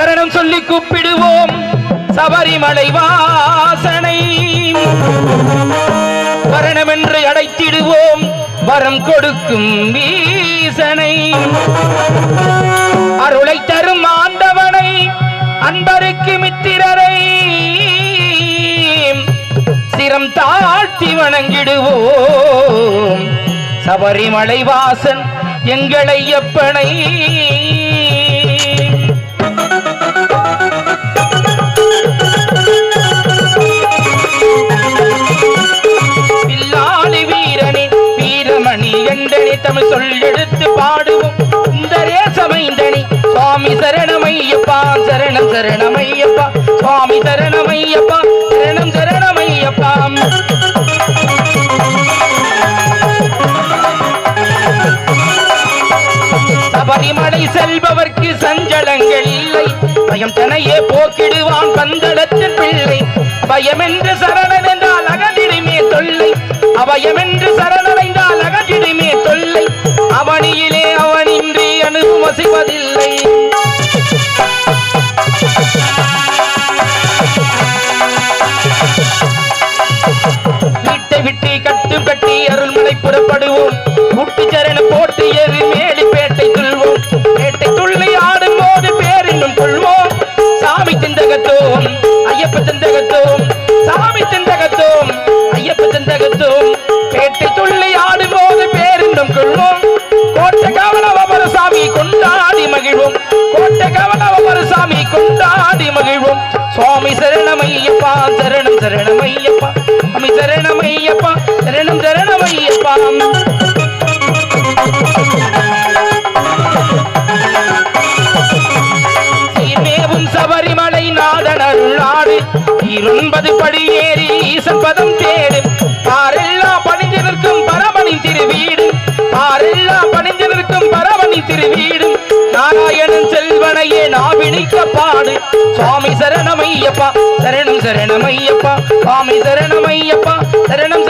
சரணம் சொல்லி கூப்பிடுவோம். சபரிமலை வாசனை. வரணமென்று அடைத்திடுவோம். வரம் கொடுக்கும் வீசனை. அருளை தரும் ஆண்டவனை அன்பருக்கு மித்திரரை. சிரம் தாழ்த்தி வணங்கிடுவோம். சபரிமலை வாசன் எங்களை எப்பனை வீரமணி தமிழ் சொல் எடுத்து பாடுவோம். சுந்தரே சமைந்தனி சுவாமி சரணமையப்பா சரணம் சரணமையப்பா சுவாமி சரணமையப்பா சரணம் சரணமையப்பா. சபரிமலை செல்பவர்க்கு சஞ்சலங்கள் இல்லை. பயம் தனையே போக்கிடுவான் பந்தளத்தின் பிள்ளை. பயமென்று என்றால் அகந்திடுமே தொல்லை. அபயமென்று சரணடைந்தால் அகந்திடுமே தொல்லை அவனியிலே அவனின்றி அணுகுமசிவதில்லை. சுவாமி சரணமையப்பா சரணம் சரணமையப்பா. சுவாமி சரணமையப்பா சரணம் சரணமையப்பா. சீர்மேவும் சபரிமலை நாதன் அருளாடு இருபது படியேறி ஈசன் பதம் தேடும் சுவாமி சரணமையப்பா சரணம் சரணமையப்பா சுவாமி சரணமையப்பா சரணம்